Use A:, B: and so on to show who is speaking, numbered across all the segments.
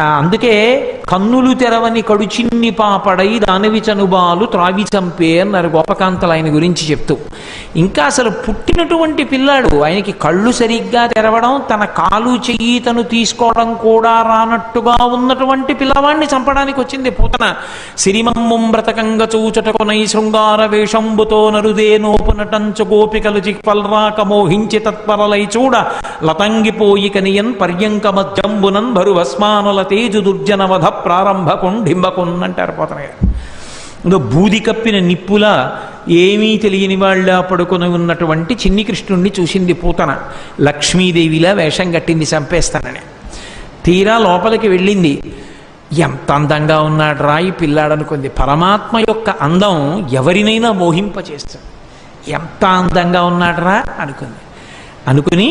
A: ఆ, అందుకే కన్నులు తెరవని కడుచిన్ని పాపడై దానవి చనుబాలు త్రావి చంపే అన్నారు గోపకాంతలు ఆయన గురించి చెప్తూ. ఇంకా అసలు పుట్టినటువంటి పిల్లాడు ఆయనకి కళ్ళు సరిగ్గా తెరవడం తన కాలు చెయ్యి తను తీసుకోవడం కూడా రానట్టుగా ఉన్నటువంటి పిల్లవాడిని చంపడానికి వచ్చింది పూతన. సిరిమమ్మం బ్రతకంగ చూచటకునై శృంగార వేషంబుతో నరుదే నోపునటంచు గోపికలు చిక్పల్రాక మోహించి తత్పరలై చూడ. లతంగిపోయి కనియన్ పర్యంక మధ్యంబునన్ భరువస్మానుల తేజు దుర్జనవధ ప్రారంభ కుండింబకున్ అంటారు పోతన గారు ఇదో బూది కప్పిన నిప్పులా ఏమీ తెలియని వాళ్ళ పడుకొని ఉన్నటువంటి చిన్ని కృష్ణుణ్ణి చూసింది పూతన. లక్ష్మీదేవిలా వేషం కట్టింది చంపేస్తానని. తీరా లోపలికి వెళ్ళింది. ఎంత అందంగా ఉన్నాడు రాయి పిల్లాడనుకుంది. పరమాత్మ యొక్క అందం ఎవరినైనా మోహింపచేస్తుంది. ఎంత అందంగా ఉన్నాడరా అనుకుంది. అనుకుని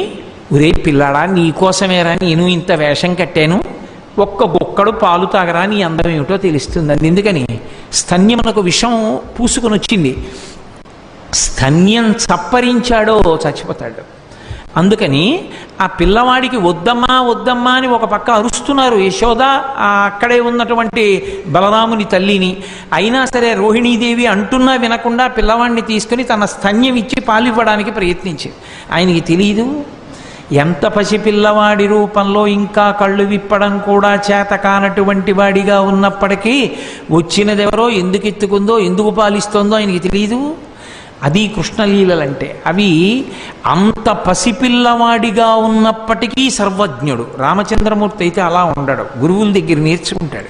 A: ఒరే పిల్లాడా నీకోసమేరా నేను ఇంత వేషం కట్టాను. ఒక్క బొక్కడు పాలు తాగరా నీ అందం ఏమిటో తెలుస్తుంది ఎందుకని? స్తన్యమునకు విషం పూసుకొని వచ్చింది స్తన్యం చప్పరించాడో చచ్చిపోతాడు. అందుకని ఆ పిల్లవాడికి వద్దమ్మా వద్దమ్మా అని ఒక పక్క అరుస్తున్నారు యశోద అక్కడే ఉన్నటువంటి బలరాముని తల్లిని. అయినా సరే రోహిణీదేవి అంటున్నా వినకుండా పిల్లవాడిని తీసుకుని తన స్తన్యం ఇచ్చి పాలివ్వడానికి ప్రయత్నించింది. ఆయనకి తెలియదు ఎంత పసిపిల్లవాడి రూపంలో ఇంకా కళ్ళు విప్పడం కూడా చేత కానటువంటి వాడిగా ఉన్నప్పటికీ వచ్చినదెవరో ఎందుకు ఎత్తుకుందో ఎందుకు పాలిస్తుందో ఆయనకి తెలియదు అది కృష్ణలీలలంటే. అవి అంత పసిపిల్లవాడిగా ఉన్నప్పటికీ సర్వజ్ఞుడు. రామచంద్రమూర్తి అయితే అలా ఉండడు. గురువుల దగ్గర నేర్చుకుంటాడు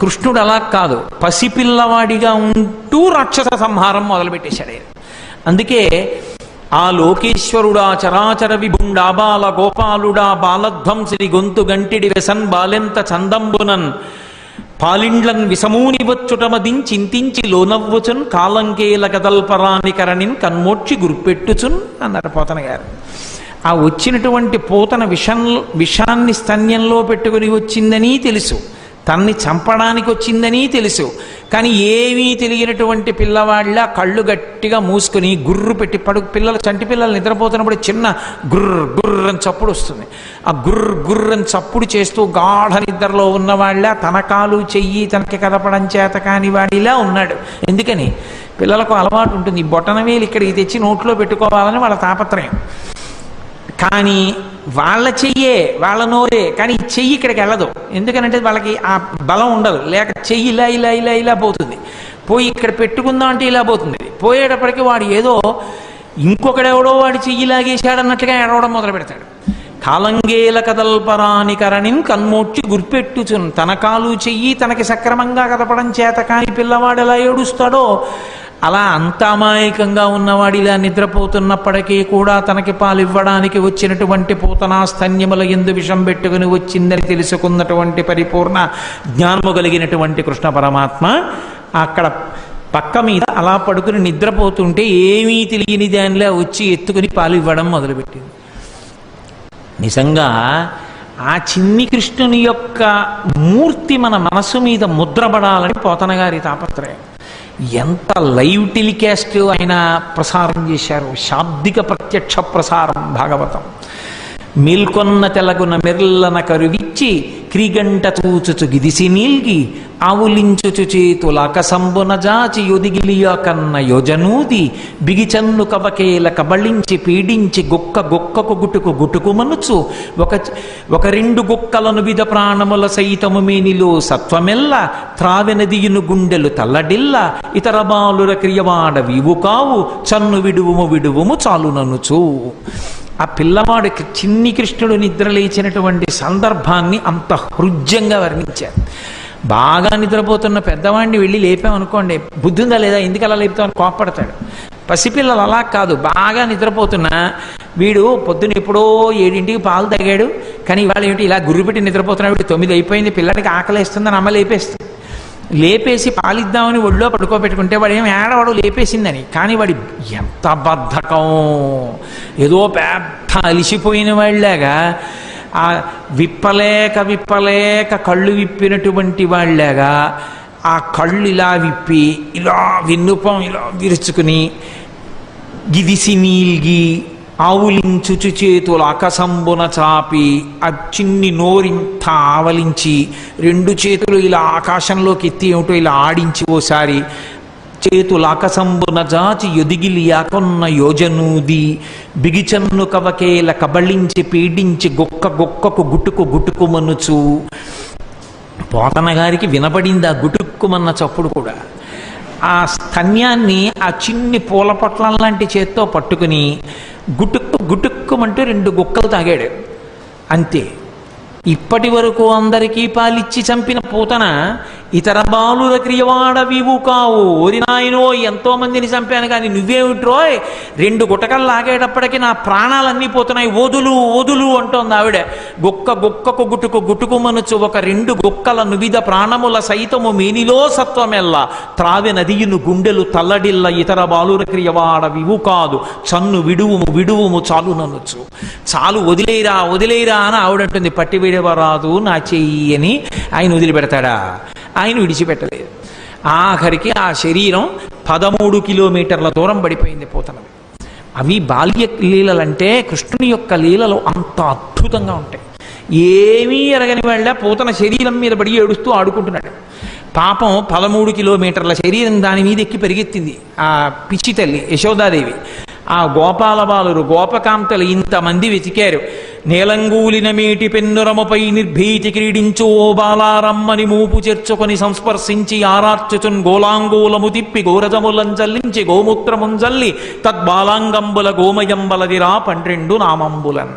A: కృష్ణుడు అలా కాదు. పసిపిల్లవాడిగా ఉంటూ రాక్షస సంహారం మొదలుపెట్టేశాడు అందుకే ఆ లోకేశ్వరుడా చరాచర విభుండా బాల గోపాలుడా బాలధ్వంసిని గొంతు గంటిడి వెసన్ బాలెంత చందంబునన్. పాలిండ్లన్ విసమూని వచ్చుటమదిన్ చింతించి లోనవ్వుచున్ కాలంకేల కదల్పరాని కరణిన్ కన్మోడ్చి గుర్పెట్టుచున్ అన్నారు పోతన గారు. ఆ వచ్చినటువంటి పోతన విషంలో విషాన్ని స్తన్యంలో పెట్టుకుని వచ్చిందని తెలుసు. తన్ని చంపడానికి వచ్చిందని తెలుసు. కానీ ఏమీ తెలియనటువంటి పిల్లవాళ్ళ కళ్ళు గట్టిగా మూసుకుని గుర్రు పెట్టి పడు పిల్లలు చంటి పిల్లలు నిద్రపోతున్నప్పుడు చిన్న గుర్ర గుర్ర అని చప్పుడు వస్తుంది. ఆ గుర్ర గుర్ర అని చప్పుడు చేస్తూ గాఢ నిద్రలో ఉన్నవాళ్ళ తన కాలు చెయ్యి తనకి కదపడం చేత కాని వాడిలా ఉన్నాడు. ఎందుకని? పిల్లలకు అలవాటు ఉంటుంది. ఈ బొటనవేలు ఇక్కడికి తెచ్చి నోట్లో పెట్టుకోవాలని వాళ్ళ తాపత్రయం. కానీ వాళ్ళ చెయ్యే వాళ్ళ నోరే కానీ ఈ చెయ్యి ఇక్కడికి వెళ్ళదు. ఎందుకనంటే వాళ్ళకి ఆ బలం ఉండదు. లేక చెయ్యి ఇలా ఇలా ఇలా ఇలా పోతుంది. పోయి ఇక్కడ పెట్టుకుందాం అంటే ఇలా పోతుంది. పోయేటప్పటికి వాడు ఏదో ఇంకొకడెవడో వాడు చెయ్యి లాగేశాడన్నట్లుగా ఎడవడం మొదలు పెడతాడు. కాలంగేల కదల్పరాని కరణిం కన్మోడ్చి గుర్పెట్టుచున్ తన కాలు చెయ్యి తనకి సక్రమంగా కదపడం చేత కాని పిల్లవాడు ఎలా ఏడుస్తాడో అలా అంత అమాయకంగా నిద్రపోతున్నప్పటికీ కూడా తనకి పాలివ్వడానికి వచ్చినటువంటి పూతనా స్తన్యముల ఎందు విషం పెట్టుకుని వచ్చిందని తెలుసుకున్నటువంటి పరిపూర్ణ జ్ఞానము కలిగినటువంటి కృష్ణ పరమాత్మ అక్కడ పక్క మీద అలా పడుకుని నిద్రపోతుంటే ఏమీ తెలియని దానిలో వచ్చి ఎత్తుకుని పాలు ఇవ్వడం మొదలుపెట్టింది. నిజంగా ఆ చిన్ని కృష్ణుని యొక్క మూర్తి మన మనసు మీద ముద్రపడాలని పోతనగారి తాపత్రయం. ఎంత లైవ్ టెలికాస్ట్ ఆయన ప్రసారం చేశారు? శాబ్దిక ప్రత్యక్ష ప్రసారం భాగవతం. మేల్కొన్న తెలగున మెర్లన కరువిచ్చి క్రీగంట చూచుచు గిదిసి నీల్గి ఆవులించుచు చేతులాక సంబున జాచి యొదిగిలియా కన్న యోజనూది బిగిచన్ను కవకేల కబళించి పీడించి గొక్క గొక్కకు గుటుకు గుటుకు మనుచు ఒక ఒక రెండు గొక్కలను విధ ప్రాణముల సైతము మేనిలో సత్వమెల్ల త్రావెనదియును గుండెలు తల్లడిల్ల ఇతర బాలుర క్రియవాడ వీవు కావు చన్ను విడువుము విడువుము చాలుననుచు. ఆ పిల్లవాడు చిన్ని కృష్ణుడు నిద్ర లేచినటువంటి సందర్భాన్ని అంత హృద్యంగా వర్ణించారు. బాగా నిద్రపోతున్న పెద్దవాడిని వెళ్ళి లేపామనుకోండి బుద్ధి ఉందా లేదా? ఎందుకు అలా లేపుతామని కోప్పడతాడు. పసిపిల్లలు అలా కాదు బాగా నిద్రపోతున్నా వీడు పొద్దున ఎప్పుడో ఏడింటికి పాలు తాగాడు కానీ ఇవాళ ఏమిటి ఇలా గుర్రు పెట్టి నిద్రపోతున్నాడు వీడు తొమ్మిది అయిపోయింది పిల్లడికి ఆకలేస్తుందని అమ్మ లేపేస్తుంది. లేపేసి పాలిద్దామని ఒళ్ళో పడుకోబెట్టుకుంటే వాడు ఏం ఏడవాడు లేపేసిందని. కానీ వాడి ఎంత బద్ధకం. ఏదో పెద్ద అలిసిపోయిన వాళ్ళలాగా ఆ విప్పలేక విప్పలేక కళ్ళు విప్పినటువంటి వాళ్ళలాగా ఆ కళ్ళు ఇలా విప్పి ఇలా విన్నుపం ఇలా విరుచుకుని గిదిసి నీల్గి ఆవులించుచు చేతులు ఆకసంబున చాపి ఆ చిన్ని నోరింత ఆవలించి రెండు చేతులు ఇలా ఆకాశంలోకి ఎత్తి ఏమిటో ఇలా ఆడించి ఓసారి చేతులు ఆకసంబున జాచి ఎదిగిలియాకొన్న యోజనూది బిగిచన్ను కవకేల కబళించి పీడించి గొక్క గొక్కకు గుట్టుకు గుట్టుకు మనుచు పోతన గారికి వినపడింది ఆ గుటుక్కుమన్న చప్పుడు కూడా. ఆ స్తన్యాన్ని ఆ చిన్ని పూల పొట్లం లాంటి చేత్తో పట్టుకుని గుటుక్కు గుటుక్కుమంటూ రెండు గుక్కలు తాగాడు. అంతే. ఇప్పటి వరకు అందరికీ పాలిచ్చి చంపిన పూతన ఇతర బాలుల క్రియవాడవివు కావు. ఓరి నాయనో ఎంతో మందిని చంపాను కానీ నువ్వేమిట్రోయ్? రెండు గుటకలు లాగేటప్పటికి నా ప్రాణాలన్నీ పోతున్నాయి. వదులు వదులు అంటోంది ఆవిడ. గుక్క గుక్కకు గుట్టుకు గుట్టుకు మనుచు ఒక రెండు గుక్కల నువిధ ప్రాణముల సైతము మేనిలో సత్వమెల్ల. త్రావె నదియును గుండెలు తల్లడిల్ల ఇతర బాలుర క్రియవాడవివు కాదు. చన్ను విడువుము విడువుము చాలు ననుచు. చాలు వదిలేరా వదిలేరా అని ఆవిడంటుంది. పట్టి విడవరాదు నా చెయ్యి అని ఆయన వదిలిపెడతాడా? ఆయన విడిచిపెట్టలేదు. ఆఖరికి ఆ శరీరం పదమూడు కిలోమీటర్ల దూరం పడిపోయింది పోతనవి అవి బాల్య లీలలంటే కృష్ణుని యొక్క లీలలు అంత అద్భుతంగా ఉంటాయి. ఏమీ ఎరగని వాళ్ళ పోతన శరీరం మీద పడి ఏడుస్తూ ఆడుకుంటున్నాడు. పాపం పదమూడు కిలోమీటర్ల శరీరం దాని మీద ఎక్కి పెరిగెత్తింది ఆ పిచ్చి తల్లి యశోదాదేవి. ఆ గోపాల బాలురు గోపకాంతలు ఇంతమంది వెతికారు. నీలంగూలిన మేటి పెన్నురముపై నిర్భీతి క్రీడించు ఓ బాలారమ్మని మూపు చేర్చుకొని సంస్పర్శించి ఆరార్చుచున్ గోలాంగూలము తిప్పి గోరజములం జల్లించి గోమూత్రముం జల్లి తద్బాలాంగంబుల గోమయంబలదిరా పన్నెండు నామంబులన్.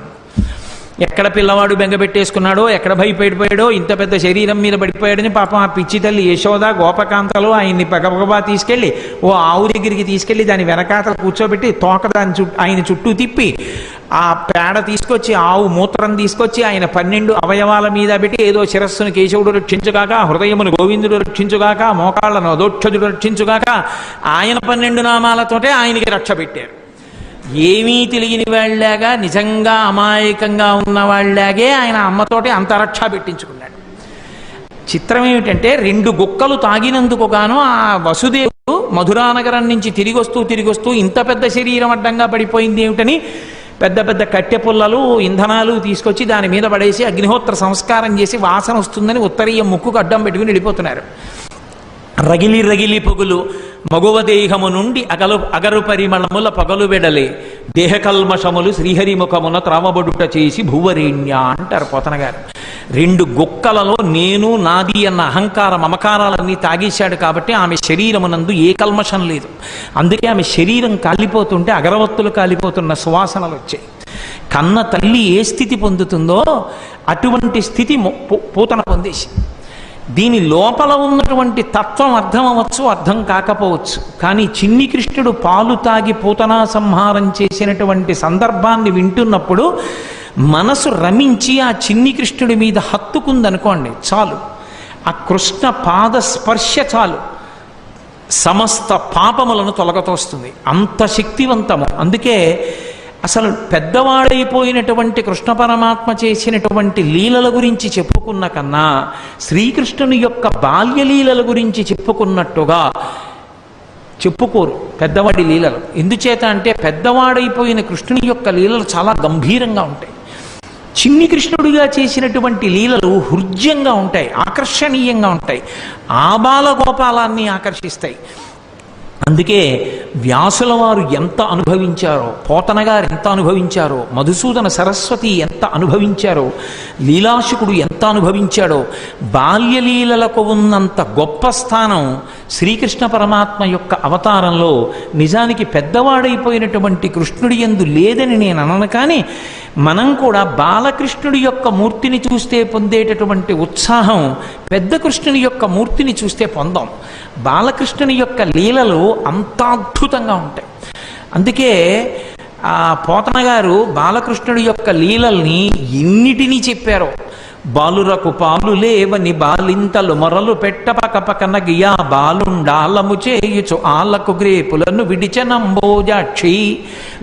A: ఎక్కడ పిల్లవాడు బెంగపెట్టేసుకున్నాడో ఎక్కడ భయపడిపోయాడో ఇంత పెద్ద శరీరం మీద పడిపోయాడని పాపం ఆ పిచ్చి తల్లి యశోద గోపకాంతలు ఆయన్ని పగపగబా తీసుకెళ్ళి ఓ ఆవు దగ్గరికి తీసుకెళ్ళి దాని వెనకాతలు కూర్చోబెట్టి తోక దాని చుట్టూ ఆయన చుట్టూ తిప్పి ఆ పేడ తీసుకొచ్చి ఆవు మూత్రం తీసుకొచ్చి ఆయన పన్నెండు అవయవాల మీద పెట్టి ఏదో శిరస్సును కేశవుడు రక్షించుగాక హృదయమును గోవిందుడు రక్షించుగాక మోకాళ్ళను అదోక్షజుడు రక్షించుగాక ఆయన పన్నెండు నామాలతోటే ఆయనకి రక్ష పెట్టారు. ఏమీ తెలియని వాళ్ళలాగా నిజంగా అమాయకంగా ఉన్న వాళ్ళలాగే ఆయన అమ్మతోటి అంతరక్ష పెట్టించుకున్నాడు. చిత్రం ఏమిటంటే రెండు గుక్కలు తాగినందుకు గాను ఆ వసుదేవుడు మధురానగరం నుంచి తిరిగి వస్తూ తిరిగి వస్తూ ఇంత పెద్ద శరీరం అడ్డంగా పడిపోయింది ఏమిటని పెద్ద పెద్ద కట్టె పుల్లలు ఇంధనాలు తీసుకొచ్చి దాని మీద పడేసి అగ్నిహోత్ర సంస్కారం చేసి వాసన వస్తుందని ఉత్తరీయ ముక్కుకు అడ్డం పెట్టుకుని వెళ్ళిపోతున్నారు. రగిలి రగిలి పొగులు మగువ దేహము నుండి అగలు అగరు పరిమళముల పగలు వెడలే దేహకల్మషములు శ్రీహరిముఖమున త్రావబడుట చేసి భూవరేణ్య అంటారు పోతన గారు. రెండు గుక్కలలో నేను నాది అన్న అహంకార మమకారాలన్నీ తాగేశాడు కాబట్టి ఆమె శరీరమునందు ఏ కల్మషం లేదు. అందుకే ఆమె శరీరం కాలిపోతుంటే అగరవత్తులు కాలిపోతున్న సువాసనలు వచ్చాయి. కన్న తల్లి ఏ స్థితి పొందుతుందో అటువంటి స్థితి మొ- పూతన పొందేసి దీని లోపల ఉన్నటువంటి తత్వం అర్థం అవ్వచ్చు అర్థం కాకపోవచ్చు. కానీ చిన్ని కృష్ణుడు పాలు తాగి పూతనా సంహారం చేసినటువంటి సందర్భాన్ని వింటున్నప్పుడు మనసు రమించి ఆ చిన్ని కృష్ణుడి మీద హత్తుకుందనుకోండి చాలు. ఆ కృష్ణ పాద స్పర్శ చాలు. సమస్త పాపములను తొలగతోస్తుంది అంత శక్తివంతము. అందుకే అసలు పెద్దవాడైపోయినటువంటి కృష్ణ పరమాత్మ చేసినటువంటి లీలల గురించి చెప్పుకున్న కన్నా శ్రీకృష్ణుని యొక్క బాల్య లీలల గురించి చెప్పుకున్నట్టుగా చెప్పుకోరు పెద్దవాడి లీలలు. ఎందుచేత అంటే పెద్దవాడైపోయిన కృష్ణుని యొక్క లీలలు చాలా గంభీరంగా ఉంటాయి. చిన్ని కృష్ణుడిగా చేసినటువంటి లీలలు హృద్యంగా ఉంటాయి ఆకర్షణీయంగా ఉంటాయి ఆబాల గోపాలాన్ని ఆకర్షిస్తాయి. అందుకే వ్యాసుల వారు ఎంత అనుభవించారో పోతన గారు ఎంత అనుభవించారో మధుసూదన సరస్వతి ఎంత అనుభవించారో లీలాశుకుడు ఎంత అనుభవించాడో బాల్యలీలలకు ఉన్నంత గొప్ప స్థానం శ్రీకృష్ణ పరమాత్మ యొక్క అవతారంలో నిజానికి పెద్దవాడైపోయినటువంటి కృష్ణుడి ఎందు లేదని నేను అనను కానీ మనం కూడా బాలకృష్ణుడి యొక్క మూర్తిని చూస్తే పొందేటటువంటి ఉత్సాహం పెద్ద కృష్ణుని యొక్క మూర్తిని చూస్తే పొందాం. బాలకృష్ణుని యొక్క లీలలు అంత అద్భుతంగా ఉంటాయి. అందుకే ఆ పోతన గారు బాలకృష్ణుడి యొక్క లీలల్ని ఎన్నిటినీ చెప్పారో బాలురకు పాలు లేవని బాలింతలు మొరలు పెట్ట గియా బాలుండాలము చేయుచు ఆలకు గ్రేపులను విడిచనంబోజాక్షి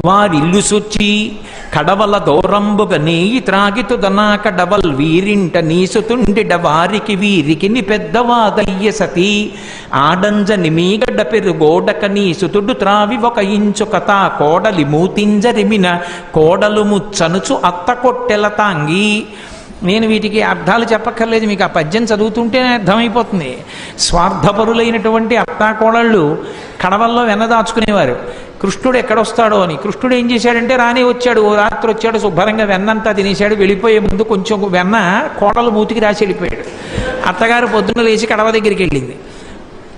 A: వారిల్లు సుచ్చి కడవల దూరంబుగ నేయి త్రాగితుదనా కడవల్ వీరింట నీసుతుండిడ వారికి వీరికి ని పెద్దవాదయ్య సతి. ఆడంజని మీగడ పెరుగోడక నీసుతుడు త్రావి ఒక ఇంచు కథ కోడలి మూతింజరిమిన కోడలు ముచ్చనుచు అత్త కొట్టెల తాంగి. నేను వీటికి అర్థాలు చెప్పక్కర్లేదు మీకు ఆ పద్యం చదువుతుంటేనే అర్థమైపోతుంది. స్వార్థపరులైనటువంటి అత్తాకోడళ్ళు కడవల్లో వెన్నదాచుకునేవారు కృష్ణుడు ఎక్కడొస్తాడో అని. కృష్ణుడు ఏం చేశాడంటే రానే వచ్చాడు ఓ రాత్రి వచ్చాడు శుభ్రంగా వెన్నంతా తినేశాడు వెళ్ళిపోయే ముందు కొంచెం వెన్న కోడలు మూతికి రాసి వెళ్ళిపోయాడు. అత్తగారు పొద్దున్న లేచి కడవ దగ్గరికి వెళ్ళింది.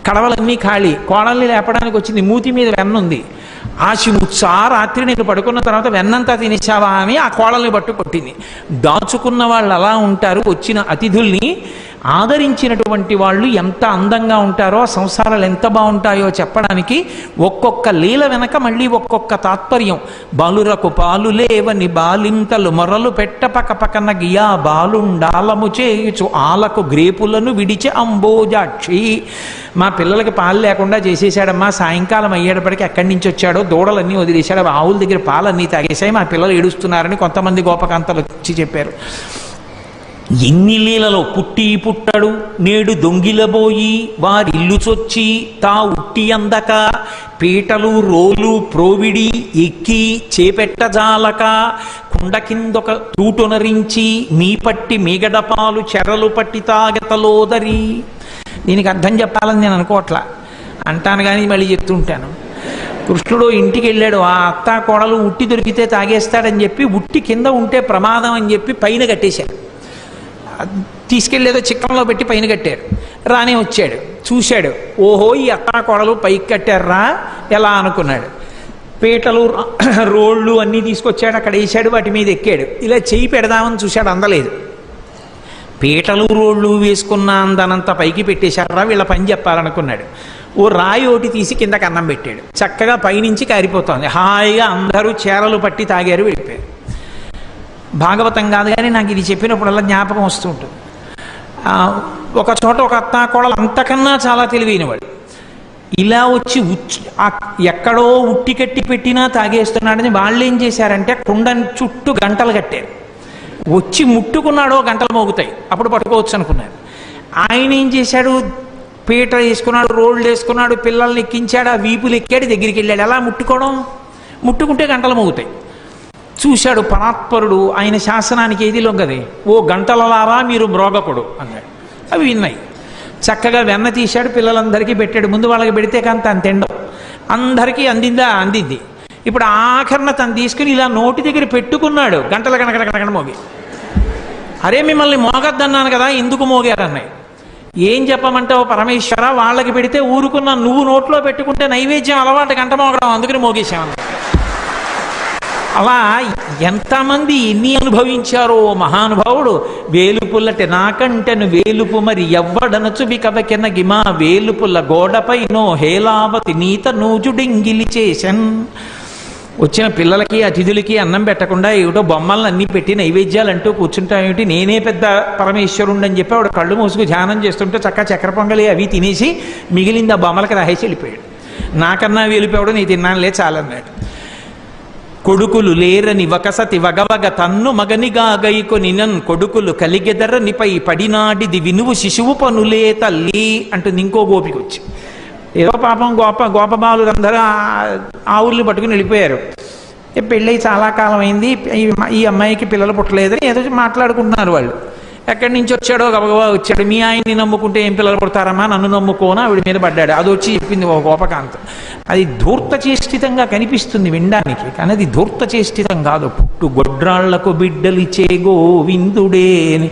A: కడవలన్నీ ఖాళీ. కోడల్ని లేపడానికి వచ్చింది. మూతి మీద వెన్న ఉంది. ఆశి రాత్రి నేను పడుకున్న తర్వాత వెన్నంతా తినేసావా అని ఆ కోడల్ని పట్టు కొట్టింది దాచుకున్న వాళ్ళు అలా ఉంటారు వచ్చిన అతిథుల్ని ఆదరించినటువంటి వాళ్ళు ఎంత అందంగా ఉంటారో ఆ సంసారాలు ఎంత బాగుంటాయో చెప్పడానికి ఒక్కొక్క లీల వెనక మళ్ళీ ఒక్కొక్క తాత్పర్యం. బాలురకు పాలు లేవని బాలింతలు మొరలు పెట్ట పక పకన గియా బాలుండాలము చేయుచు ఆలకు గ్రేపులను విడిచి అంబోజాక్షి. మా పిల్లలకి పాలు లేకుండా చేసేసాడమ్మా సాయంకాలం అయ్యేటప్పటికి ఎక్కడి నుంచి వచ్చాడో దూడలన్నీ వదిలేశాడు ఆవుల దగ్గర పాలన్నీ తాగేశాయి మా పిల్లలు ఏడుస్తున్నారని కొంతమంది గోపకాంతలు వచ్చి చెప్పారు. ఎన్ని లీలలో పుట్టి పుట్టడు నేడు దొంగిలబోయి వారిల్లు చొచ్చి తా ఉట్టి అందక పీటలు రోలు ప్రోవిడి ఎక్కి చేపెట్టజాలక కుండ కిందొక తూటునరించి మీ పట్టి మిగడపాలు చెరలు పట్టి తాగతలోదరి దీనికి అర్థం చెప్పాలని నేను అనుకోవట్లా. అంటాను కానీ మళ్ళీ చెప్తుంటాను. కృష్ణుడు ఇంటికి వెళ్ళాడు ఆ అత్త కోడలు ఉట్టి దొరికితే తాగేస్తాడని చెప్పి ఉట్టి కింద ఉంటే ప్రమాదం అని చెప్పి పైన కట్టేశాడు తీసుకెళ్ళేదో చిక్కంలో పెట్టి పైన కట్టారు. రానే వచ్చాడు. చూశాడు. ఓహో ఈ అత్తా కొడలు పైకి కట్టారా? ఎలా అనుకున్నాడు. పీటలు రోళ్ళు అన్నీ తీసుకొచ్చాడు. అక్కడ వేసాడు వాటి మీద ఎక్కాడు. ఇలా చేయి పెడదామని చూశాడు. అందలేదు. పీటలు రోళ్ళు వేసుకున్న అందనంత పైకి పెట్టేశారా? వీళ్ళ పని చెప్పాలనుకున్నాడు. ఓ రాయి ఒకటి తీసి కిందకి అన్నం పెట్టాడు. చక్కగా పైనుంచి కారిపోతోంది. హాయిగా అందరూ చీరలు పట్టి తాగారు వెళ్ళిపోయారు. భాగవతం కాదు కానీ నాకు ఇది చెప్పినప్పుడల్లా జ్ఞాపకం వస్తూ ఉంటుంది. ఒక చోట ఒక అత్తాకోడలు అంతకన్నా చాలా తెలివైనవాడు. ఇలా వచ్చి ఉచ్ ఎక్కడో ఉట్టి కట్టి పెట్టినా తాగేస్తున్నాడని వాళ్ళు ఏం చేశారంటే కుండని చుట్టూ గంటలు కట్టారు. వచ్చి ముట్టుకున్నాడో గంటలు మోగుతాయి. అప్పుడు పట్టుకోవచ్చు అనుకున్నారు. ఆయన ఏం చేశాడు? పీట వేసుకున్నాడు రోడ్లు వేసుకున్నాడు పిల్లల్ని ఎక్కించాడు ఆ వీపులు ఎక్కాడు దగ్గరికి వెళ్ళాడు. ఎలా ముట్టుకోవడం? ముట్టుకుంటే గంటలు మోగుతాయి. చూశాడు పరాత్పరుడు ఆయన శాసనానికి ఏది లొంగది. ఓ గంటలలారా మీరు మ్రోగకుడు అన్నాడు. అవి విన్నాయి. చక్కగా వెన్న తీశాడు పిల్లలందరికీ పెట్టాడు. ముందు వాళ్ళకి పెడితే కానీ తను తిండం అందరికీ అందిందా? అందింది. ఇప్పుడు ఆఖరణ తను తీసుకుని ఇలా నోటి దగ్గర పెట్టుకున్నాడు. గంటల గణక కనకడ మోగి. అరే మిమ్మల్ని మోగద్దన్నాను కదా ఎందుకు మోగారన్నాయి? ఏం చెప్పమంటావు పరమేశ్వర? వాళ్ళకి పెడితే ఊరుకున్న నువ్వు నోట్లో పెట్టుకుంటే నైవేద్యం అలవాటు గంట మోగడం అందుకని మోగేశామని అలా ఎంతమంది ఎన్ని అనుభవించారో ఓ మహానుభావుడు? వేలుపుల్లటి నాకంటెను వేలుపు మరి ఎవ్వడనచు బికబకెన గిమా వేలుపుల్ల గోడపైనో హేలావతి నీత నూజుడింగిలి చేశన్. వచ్చిన పిల్లలకి అతిథులకి అన్నం పెట్టకుండా ఏమిటో బొమ్మలను అన్నీ పెట్టి నైవేద్యాలు అంటూ కూర్చుంటామేమిటి నేనే పెద్ద పరమేశ్వరుండని అని చెప్పి ఆవిడ కళ్ళు మూసుకు ధ్యానం చేస్తుంటే చక్క చక్కెర పొంగలి అవి తినేసి మిగిలింది ఆ బొమ్మలకి రాహేసి వెళ్ళిపోయాడు. నాకన్నా వెళ్ళిపోయాడు నీ తిన్నానులే చాలన్నాడు. కొడుకులు లేరని వకసతి వగవగ తన్ను మగనిగా గైకొని నన్ కొడుకులు కలిగెదరనిపై పడినాడిది వినువు శిశువు పనులే తల్లి అంటుంది ఇంకో గోపికి వచ్చి. ఏదో పాపం గోప గోపబాలురందరూ ఆ- ఆవుల్ని పట్టుకుని వెళ్ళిపోయారు. ఏ పెళ్ళై చాలా కాలం అయింది ఈ ఈ అమ్మాయికి పిల్లలు పుట్టలేదని ఏదో మాట్లాడుకుంటున్నారు వాళ్ళు. ఎక్కడి నుంచి వచ్చాడో గబగబా వచ్చాడు. మీ ఆయన్ని నమ్ముకుంటే ఏం పిల్లలు పుడతారమ్మా? నన్ను నమ్ముకోనా ఆవిడ మీద పడ్డాడు. అది వచ్చి చెప్పింది ఒక గోపకాంత అది ధూర్త చేష్టితంగా కనిపిస్తుంది వినడానికి కానీ అది ధూర్త చేష్టితం కాదు. పుట్టు గొడ్రాళ్ళకు బిడ్డలిచే గోవిందుడే అని.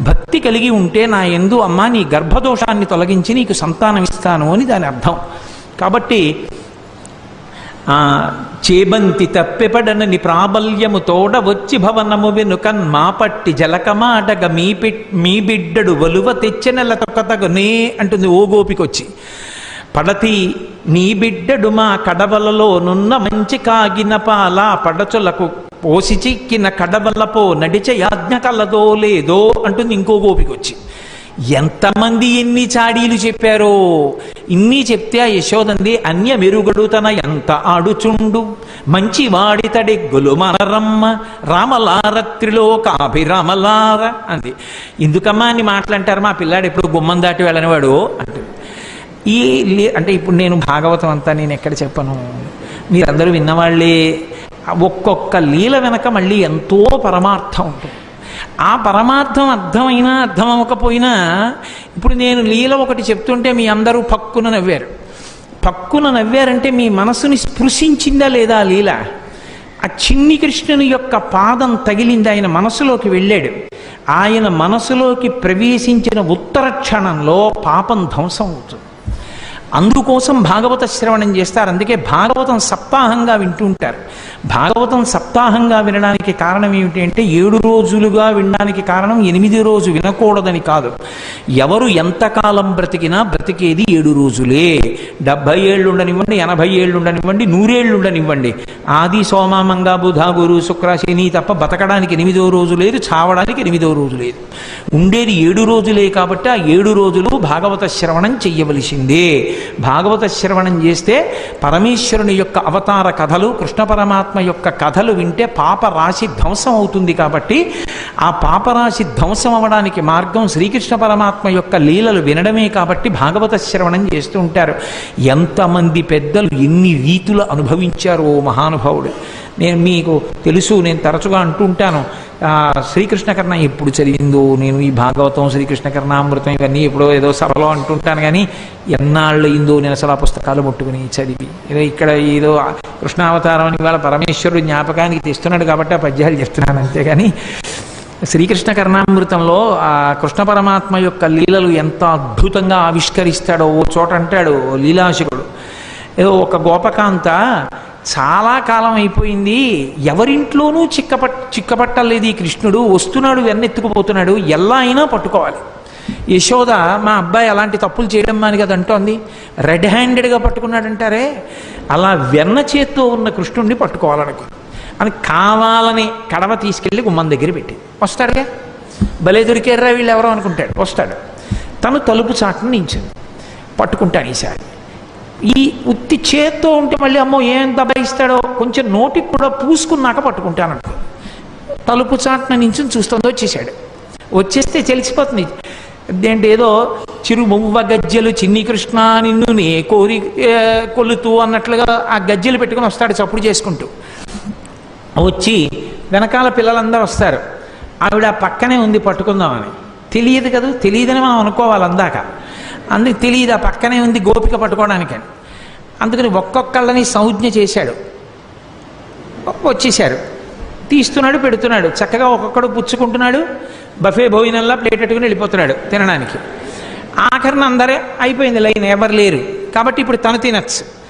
A: భక్తి కలిగి ఉంటే నా ఎందు అమ్మా నీ గర్భదోషాన్ని తొలగించి నీకు సంతానం ఇస్తాను అని దాని అర్థం. కాబట్టి ఆ చేబంతి తప్పెపడనని ప్రాబల్యము తోడ వచ్చి భవనము వెనుకన్ మా పట్టి జలకమాటగ మీ పిట్ మీ బిడ్డడు వలువ తెచ్చెనెల తొక్కతగునే అంటుంది ఓ గోపికొచ్చి. పడతి నీ బిడ్డడు మా కడవలలో నున్న మంచి కాగిన పాల పడచులకు పోసి చిక్కిన కడవలపో నడిచే యాజ్ఞ కలదో లేదో అంటుంది ఇంకో గోపికొచ్చి. ఎంతమంది ఎన్ని చాడీలు చెప్పారో ఇన్ని చెప్తే ఆ యశోదంది అన్య మెరుగడు తన ఎంత ఆడుచుండు? మంచి వాడితడి మనరమ్మ రామలారత్రిలో కాభిరామలార అంది. ఎందుకమ్మా అని మాటలంటారు? మా పిల్లాడు ఎప్పుడు గుమ్మం దాటి వెళ్ళనివాడు? అంటుంది. ఈ అంటే ఇప్పుడు నేను భాగవతం అంతా నేను ఎక్కడ చెప్పను? మీరందరూ విన్నవాళ్ళే. ఒక్కొక్క లీల వెనక మళ్ళీ ఎంతో పరమార్థం ఉంటుంది. ఆ పరమార్థం అర్థమైనా అర్థం అవ్వకపోయినా ఇప్పుడు నేను లీల ఒకటి చెప్తుంటే మీ అందరూ పక్కున నవ్వారు. పక్కున నవ్వారంటే మీ మనసుని స్పృశించిందా లేదా లీల? ఆ చిన్ని కృష్ణుని యొక్క పాదం తగిలింది ఆయన మనసులోకి వెళ్ళాడు. ఆయన మనసులోకి ప్రవేశించిన ఉత్తర క్షణంలో పాపం ధ్వంసం అవుతుంది. అందుకోసం భాగవత శ్రవణం చేస్తారు. అందుకే భాగవతం సప్తాహంగా వింటూ ఉంటారు. భాగవతం సప్తాహంగా వినడానికి కారణం ఏమిటి అంటే ఏడు రోజులుగా వినడానికి కారణం ఎనిమిది రోజు వినకూడదని కాదు. ఎవరు ఎంతకాలం బ్రతికినా బ్రతికేది ఏడు రోజులే. డెబ్భై ఏళ్ళు ఉండనివ్వండి ఎనభై ఏళ్ళు ఉండనివ్వండి నూరేళ్ళు ఉండనివ్వండి. ఆది సోమ మంగ బుధ గురు శుక్ర శని తప్ప బతకడానికి ఎనిమిదో రోజు లేదు చావడానికి ఎనిమిదో రోజు లేదు. ఉండేది ఏడు రోజులే కాబట్టి ఆ ఏడు రోజులు భాగవత శ్రవణం చెయ్యవలసిందే. భాగవత శ్రవణం చేస్తే పరమేశ్వరుని యొక్క అవతార కథలు కృష్ణ పరమాత్మ యొక్క కథలు వింటే పాపరాశి ధ్వంసం అవుతుంది కాబట్టి ఆ పాపరాశి ధ్వంసం అవడానికి మార్గం శ్రీకృష్ణ పరమాత్మ యొక్క లీలలు వినడమే కాబట్టి భాగవత శ్రవణం చేస్తూ ఉంటారు. ఎంతమంది పెద్దలు ఎన్ని రీతులు అనుభవించారో ఓ మహానుభావుడు. నేను మీకు తెలుసు నేను తరచుగా అంటుంటాను ఆ, శ్రీకృష్ణ కర్ణ ఎప్పుడు చదివిందో నేను ఈ భాగవతం శ్రీకృష్ణ కర్ణామృతం ఇవన్నీ ఎప్పుడో ఏదో సభలో అంటుంటాను కానీ ఎన్నాళ్ళు అయిందో నేను అసలు ఆ పుస్తకాలు ముట్టుకుని చదివి. ఏదో ఇక్కడ ఏదో కృష్ణావతారం అని ఇవాళ పరమేశ్వరుడు జ్ఞాపకానికి తెస్తున్నాడు కాబట్టి ఆ పద్యాలు చెప్తున్నాను అంతేగాని శ్రీకృష్ణ కర్ణామృతంలో ఆ కృష్ణ పరమాత్మ యొక్క లీలలు ఎంత అద్భుతంగా ఆవిష్కరిస్తాడో ఓ చోట అంటాడు ఓ లీలాశకుడు. ఏదో ఒక గోపకాంత చాలా కాలం అయిపోయింది. ఎవరింట్లోనూ చిక్కపట్ చిక్కపట్టలేదు ఈ కృష్ణుడు. వస్తున్నాడు వెన్నెత్తుకుపోతున్నాడు. ఎలా అయినా పట్టుకోవాలి. యశోద మా అబ్బాయి అలాంటి తప్పులు చేయడం మాని కదా అంటోంది. రెడ్ హ్యాండెడ్గా పట్టుకున్నాడంటారే? అలా వెన్న చేత్తో ఉన్న కృష్ణుడిని పట్టుకోవాలనుకో. అని కావాలని కడవ తీసుకెళ్ళి గుమ్మం దగ్గర పెట్టి వస్తాడుగా? భలే దొరికారా వీళ్ళు ఎవరో అనుకుంటాడు. వస్తాడు. తను తలుపు చాటును నించింది. పట్టుకుంటాను ఈసారి. ఈ ఉత్తి చేత్తో ఉంటే మళ్ళీ అమ్మో ఏం దబాయిస్తాడో కొంచెం నోటికి కూడా పూసుకున్నాక పట్టుకుంటానంట తలుపు చాటున నుంచి చూస్తుంది వచ్చేసాడు. వచ్చేస్తే తెలిసిపోతుంది. అదేంటి ఏదో చిరుమువ్వ గజ్జెలు చిన్ని కృష్ణ నిన్ను నే కోరి కొలుతూ అన్నట్లుగా ఆ గజ్జెలు పెట్టుకుని వస్తాడు చప్పుడు చేసుకుంటూ. వచ్చి వెనకాల పిల్లలందరూ వస్తారు. ఆవిడ పక్కనే ఉంది పట్టుకుందామని. తెలియదు కదా తెలియదని మనం అనుకోవాలి అందాక. అందుకు తెలియదు ఆ పక్కనే ఉంది గోపిక పట్టుకోవడానికని అందుకని ఒక్కొక్కళ్ళని సంజ్ఞ చేశాడు. వచ్చేశారు. తీస్తున్నాడు పెడుతున్నాడు. చక్కగా ఒక్కొక్కడు పుచ్చుకుంటున్నాడు బఫే భోజనంలా ప్లేట్ పెట్టుకుని వెళ్ళిపోతున్నాడు తినడానికి. ఆఖరిన అందరే అయిపోయింది లైన్ ఎవరు లేరు. కాబట్టి ఇప్పుడు తను తినచ్చు.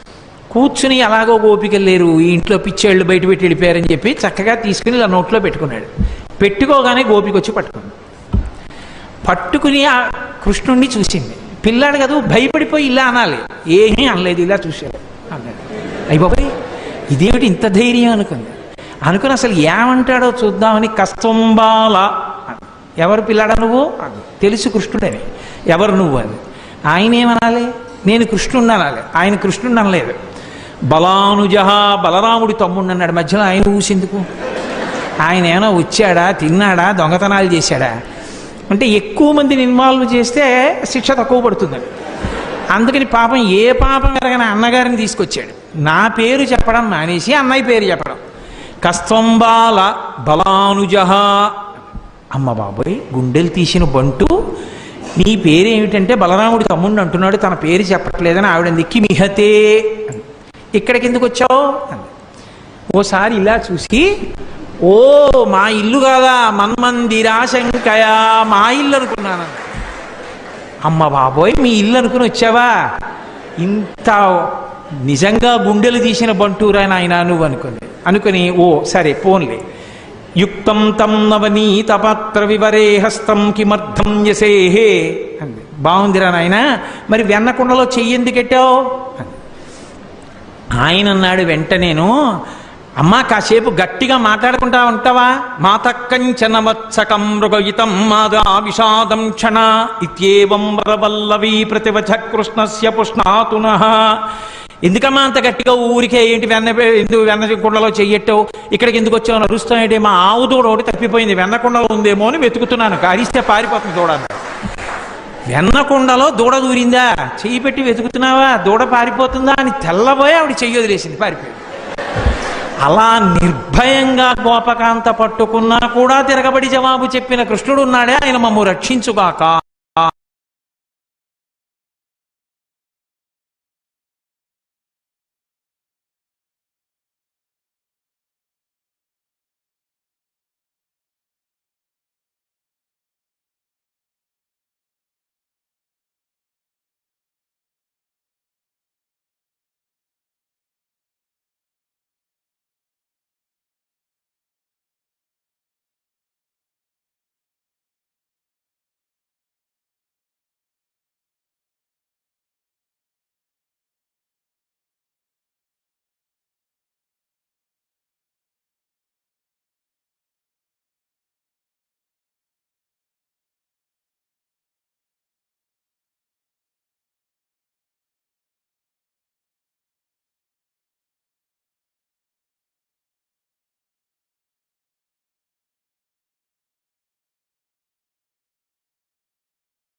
A: కూర్చుని అలాగో గోపిక లేరు ఈ ఇంట్లో పిచ్చేళ్ళు బయట పెట్టి వెళ్ళిపోయారని చెప్పి చక్కగా తీసుకుని ఇలా నోట్లో పెట్టుకున్నాడు. పెట్టుకోగానే గోపిక వచ్చి పట్టుకుంది. పట్టుకుని ఆ కృష్ణుణ్ణి చూసింది. పిల్లాడు కదా భయపడిపోయి ఇలా అనాలి. ఏమీ అనలేదు ఇలా చూశాడు. అన్నాడు. అయిపోయి ఇదేమిటి ఇంత ధైర్యం అనుకుంది? అనుకుని అసలు ఏమంటాడో చూద్దామని కస్తంబాల ఎవరు పిల్లాడా నువ్వు? తెలుసు కృష్ణుడని. ఎవరు నువ్వు అని. ఆయన ఏమనాలి? నేను కృష్ణుడిని అనాలి. ఆయన కృష్ణుడిని అనలేదు. బలానుజ బలరాముడి తమ్ముడు అన్నాడు. మధ్యలో ఆయన ఊసిందుకు. ఆయన ఏమైనా వచ్చాడా తిన్నాడా దొంగతనాలు చేశాడా? అంటే ఎక్కువ మందిని ఇన్వాల్వ్ చేస్తే శిక్ష తక్కువ పడుతుందండి అందుకని పాపం ఏ పాపం ఎరగని అన్నగారిని తీసుకొచ్చాడు. నా పేరు చెప్పడం మానేసి అన్నయ్య పేరు చెప్పడం. కస్తంబాల బలానుజ. అమ్మ బాబోయ్ గుండెలు తీసిన బంటు. నీ పేరేమిటంటే బలరాముడి తమ్ముడు అంటున్నాడు తన పేరు చెప్పట్లేదని ఆవిడ దిక్కి మిహతే. ఇక్కడికి ఎందుకు వచ్చావు? ఓసారి ఇలా చూసి ఓ మా ఇల్లు కాదా? మన్మందిరా శంకయా మా ఇల్లు అనుకున్నాను. అమ్మ బాబోయ్ మీ ఇల్లు అనుకుని వచ్చావా? ఇంత నిజంగా గుండెలు తీసిన బంటూరా నాయన నువ్వు అనుకుని. అనుకుని ఓ సరే పోన్లే. యుక్తం తం నవనీత పాత్ర వివరే హస్తం కిమర్థం యసేహే. అంది. బాగుందిరా నాయన మరి వెన్నకుండలో చెయ్యి ఎందుకు పెట్టావు ఆయన అన్నాడు వెంటనేను అమ్మా కాసేపు గట్టిగా మాట్లాడుకుంటా ఉంటావా? మాతకంచనవత్సకం మృగయితం మాదా విషాదం క్షణ ఇత్యేవం వరవల్లవీ ప్రతివచ కృష్ణస్య పుష్ణాతున. ఎందుకమ్మా అంత గట్టిగా ఊరికే ఏంటి వెన్న ఎందుకు వెన్న కుండలో చెయ్యట్టవు ఇక్కడికి ఎందుకు వచ్చావు? అరుస్తాయంటే మా ఆవు దూడ ఒకటి తప్పిపోయింది. వెన్న కుండలో ఉందేమో అని వెతుకుతున్నాను. అరిస్తే పారిపోతుంది దూడ వెన్నకుండలో దూడ దూరిందా? చెయ్యి పెట్టి వెతుకుతున్నావా? దూడ పారిపోతుందా అని తెల్లబోయి ఆవిడ చెయ్యి వదిలేసింది పారిపోయి అలా నిర్భయంగా గోపకాంత పట్టుకున్నా కూడా తిరగబడి జవాబు చెప్పిన కృష్ణుడు ఉన్నాడే ఆయన మమ్ము రక్షించుగాక.